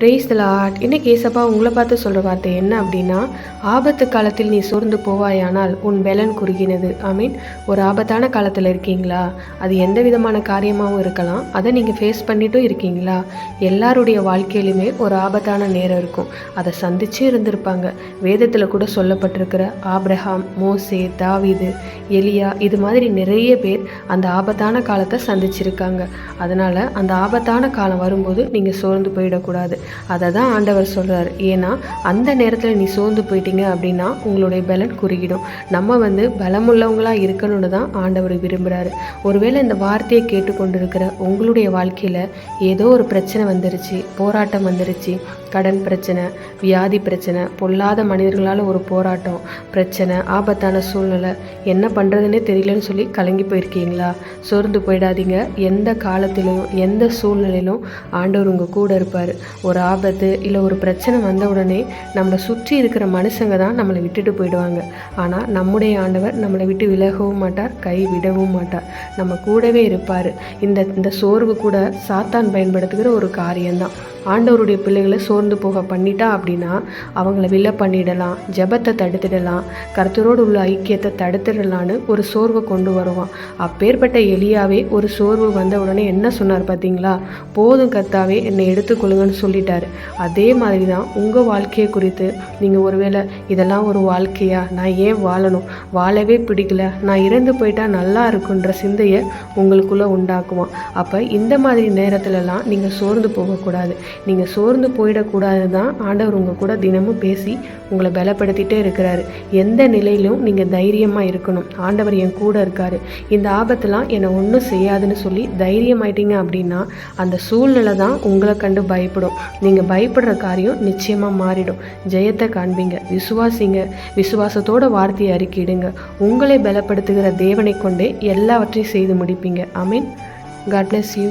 Brace த lot இன்னைக்கு ஏசப்பா உங்களை பார்த்து சொல்கிற வார்த்தை என்ன அப்படின்னா ஆபத்து காலத்தில் நீ சோர்ந்து போவாயானால் உன் பலன் குறுகினது. ஐ மீன் ஒரு ஆபத்தான காலத்தில் இருக்கீங்களா? அது எந்த விதமான காரியமாகவும் இருக்கலாம். அதை நீங்கள் ஃபேஸ் பண்ணிட்டும் இருக்கீங்களா? எல்லாருடைய வாழ்க்கையிலுமே ஒரு ஆபத்தான நேரம் இருக்கும். அதை சந்திச்சு இருந்திருப்பாங்க. வேதத்தில் கூட சொல்லப்பட்டிருக்கிற ஆப்ரஹாம் மோசே தாவிது எலியா இது மாதிரி நிறைய பேர் அந்த ஆபத்தான காலத்தை சந்திச்சிருக்காங்க. அதனால் அந்த ஆபத்தான காலம் வரும்போது நீங்கள் சோர்ந்து போயிடக்கூடாது. அதை தான் ஆண்டவர் சொல்கிறார் ஏன்னா அந்த நேரத்தில் நீ சோர்ந்து போயிட்டீங்க அப்படின்னா உங்களுடைய பலன் குறுகிடும். நம்ம வந்து பலமுள்ளவங்களாக இருக்கணும்னு தான் ஆண்டவர் விரும்புகிறாரு ஒருவேளை இந்த வார்த்தையை கேட்டுக்கொண்டிருக்கிற உங்களுடைய வாழ்க்கையில் ஏதோ ஒரு பிரச்சனை வந்துருச்சு போராட்டம் வந்துருச்சு கடன் பிரச்சனை வியாதி பிரச்சனை பொல்லாத மனிதர்களால் ஒரு போராட்டம் பிரச்சனை ஆபத்தான சூழ்நிலை. என்ன பண்ணுறதுனே தெரியலன்னு சொல்லி கலங்கி போயிருக்கீங்களா? சோர்ந்து போயிடாதீங்க. எந்த காலத்திலும் எந்த சூழ்நிலையிலும் ஆண்டவர் உங்கள் கூட இருப்பார். ஒரு ஆபத்து இல்லை ஒரு பிரச்சனை வந்த உடனே நம்மளை சுற்றி இருக்கிற மனுஷங்க தான் நம்மளை விட்டுட்டு போயிடுவாங்க. ஆனால் நம்முடைய ஆண்டவர் நம்மளை விட்டு விலகவும் மாட்டார் கை விடவும் மாட்டார். நம்ம கூடவே இருப்பார். இந்த இந்த சோர்வு கூட சாத்தான் பயன்படுத்துகிற ஒரு காரியம்தான். ஆண்டவருடைய பிள்ளைகளை சோர்ந்து போக பண்ணிட்டா அப்படின்னா அவங்கள வில்ல பண்ணிடலாம் ஜெபத்தை தடுத்துடலாம் கருத்தரோடு உள்ள ஐக்கியத்தை தடுத்துடலான்னு ஒரு சோர்வை கொண்டு வருவான். அப்பேற்பட்ட எலியாவே ஒரு சோர்வு வந்த உடனே என்ன சொன்னார் பார்த்தீங்களா? போதும் கர்த்தாவே என்னை எடுத்துக்கொள்ளுங்கன்னு சொல்லிட்டாரு. அதே மாதிரி தான் உங்கள் வாழ்க்கையை குறித்து நீங்கள் ஒருவேளை இதெல்லாம் ஒரு வாழ்க்கையா? நான் ஏன் வாழணும்? வாழவே பிடிக்கல. நான் இறந்து போயிட்டா நல்லா இருக்குன்ற சிந்தையை உங்களுக்குள்ளே உண்டாக்குவான். அப்போ இந்த மாதிரி நேரத்துலலாம் நீங்கள் சோர்ந்து போகக்கூடாது. நீங்கள் சோர்ந்து போயிடக்கூடாது. தான் ஆண்டவர் உங்கள் கூட தினமும் பேசி உங்களை பலப்படுத்திட்டே இருக்கிறாரு. எந்த நிலையிலும் நீங்கள் தைரியமாக இருக்கணும். ஆண்டவர் என் கூட இருக்காரு. இந்த ஆபத்துலாம் என்னை ஒன்றும் செய்யாதுன்னு சொல்லி தைரியமாயிட்டீங்க அப்படின்னா அந்த சூழ்நிலை தான் உங்களை கண்டு பயப்படும். நீங்கள் பயப்படுற காரியம் நிச்சயமாக மாறிடும். ஜெயத்தை காண்பீங்க. விசுவாசிங்க. விசுவாசத்தோட வார்த்தையை அறிக்கையிடுங்க உங்களை பலப்படுத்துகிற தேவனை கொண்டே எல்லாவற்றையும் செய்து முடிப்பீங்க. I mean God bless you